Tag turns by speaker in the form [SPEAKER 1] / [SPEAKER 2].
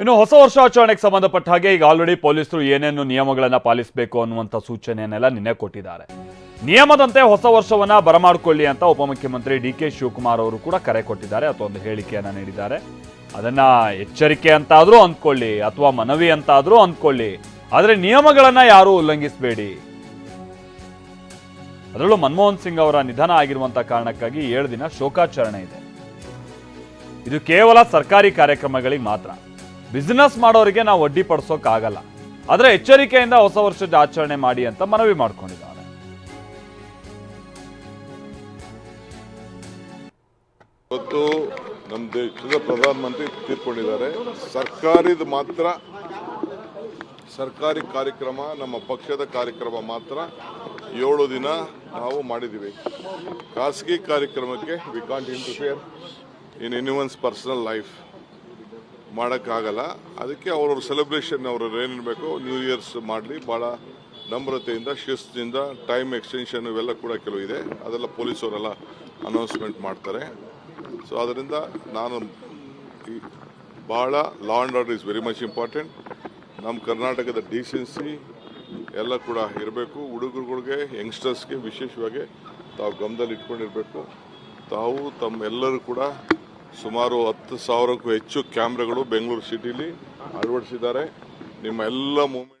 [SPEAKER 1] ಇನ್ನು ಹೊಸ ವರ್ಷಾಚರಣೆಗೆ ಸಂಬಂಧಪಟ್ಟ ಹಾಗೆ ಈಗ ಆಲ್ರೆಡಿ ಪೊಲೀಸರು ಏನೇನು ನಿಯಮಗಳನ್ನ ಪಾಲಿಸಬೇಕು ಅನ್ನುವಂಥ ಸೂಚನೆಯನ್ನೆಲ್ಲ ನಿನ್ನೆ ಕೊಟ್ಟಿದ್ದಾರೆ. ನಿಯಮದಂತೆ ಹೊಸ ವರ್ಷವನ್ನ ಬರಮಾಡಿಕೊಳ್ಳಿ ಅಂತ ಉಪಮುಖ್ಯಮಂತ್ರಿ ಡಿ ಕೆ ಶಿವಕುಮಾರ್ ಅವರು ಕೂಡ ಕರೆ ಕೊಟ್ಟಿದ್ದಾರೆ. ಅಥವಾ ಒಂದು ಹೇಳಿಕೆಯನ್ನ ನೀಡಿದ್ದಾರೆ. ಅದನ್ನ ಎಚ್ಚರಿಕೆ ಅಂತಾದ್ರೂ ಅಂದ್ಕೊಳ್ಳಿ, ಅಥವಾ ಮನವಿ ಅಂತಾದ್ರೂ ಅಂದ್ಕೊಳ್ಳಿ. ಆದ್ರೆ ನಿಯಮಗಳನ್ನ ಯಾರೂ ಉಲ್ಲಂಘಿಸಬೇಡಿ. ಅದರಲ್ಲೂ ಮನಮೋಹನ್ ಸಿಂಗ್ ಅವರ ನಿಧನ ಆಗಿರುವಂತಹ ಕಾರಣಕ್ಕಾಗಿ ಏಳು ದಿನ ಶೋಕಾಚರಣೆ ಇದೆ. ಇದು ಕೇವಲ ಸರ್ಕಾರಿ ಕಾರ್ಯಕ್ರಮಗಳಿಗೆ ಮಾತ್ರ. ಬಿಸಿನೆಸ್ ಮಾಡೋರಿಗೆ ನಾವು ಅಡ್ಡಿ ಪಡಿಸೋಕ್ಕಾಗಲ್ಲ ಆದರೆ ಎಚ್ಚರಿಕೆಯಿಂದ ಹೊಸ ವರ್ಷದ ಆಚರಣೆ ಮಾಡಿ ಅಂತ ಮನವಿ ಮಾಡ್ಕೊಂಡಿದ್ದಾರೆ.
[SPEAKER 2] ಇವತ್ತು ನಮ್ಮ ದೇಶದ ಪ್ರಧಾನಮಂತ್ರಿ ತೀರ್ಕೊಂಡಿದ್ದಾರೆ. ಸರ್ಕಾರದ ಮಾತ್ರ, ಸರ್ಕಾರಿ ಕಾರ್ಯಕ್ರಮ, ನಮ್ಮ ಪಕ್ಷದ ಕಾರ್ಯಕ್ರಮ ಮಾತ್ರ ಏಳು ದಿನ ನಾವು ಮಾಡಿದ್ದೀವಿ. ಖಾಸಗಿ ಕಾರ್ಯಕ್ರಮಕ್ಕೆ we can't interfere in anyone's personal life ಮಾಡೋಕ್ಕಾಗಲ್ಲ. ಅದಕ್ಕೆ ಅವ್ರವ್ರ ಸೆಲೆಬ್ರೇಷನ್ ಅವ್ರವ್ರು ಏನಿರಬೇಕು ನ್ಯೂ ಇಯರ್ಸ್ ಮಾಡಲಿ. ಭಾಳ ನಮ್ರತೆಯಿಂದ ಶಿಸ್ತಿನಿಂದ ಟೈಮ್ ಎಕ್ಸ್ಟೆನ್ಷನ್ ಇವೆಲ್ಲ ಕೂಡ ಕೆಲವು ಇದೆ. ಅದೆಲ್ಲ ಪೊಲೀಸವರೆಲ್ಲ ಅನೌನ್ಸ್ಮೆಂಟ್ ಮಾಡ್ತಾರೆ. ಸೊ ಅದರಿಂದ ನಾನು ಭಾಳ law and order is very much important ನಮ್ಮ ಕರ್ನಾಟಕದ ಡಿಸೆನ್ಸಿ ಎಲ್ಲ ಕೂಡ ಇರಬೇಕು. ಹುಡುಗರುಗಳಿಗೆ ಯಂಗ್ಸ್ಟರ್ಸ್ಗೆ ವಿಶೇಷವಾಗಿ ತಾವು ಗಮನದಲ್ಲಿ ಇಟ್ಕೊಂಡಿರಬೇಕು ತಾವು ತಮ್ಮೆಲ್ಲರೂ ಕೂಡ ಸುಮಾರು ಹತ್ತು ಸಾವಿರಕ್ಕೂ ಹೆಚ್ಚು ಕ್ಯಾಮ್ರಾಗಳು ಬೆಂಗಳೂರು ಸಿಟಿಲಿ ಅಳವಡಿಸಿದ್ದಾರೆ. ನಿಮ್ಮ ಎಲ್ಲ ಮೂಮೆಂಟ್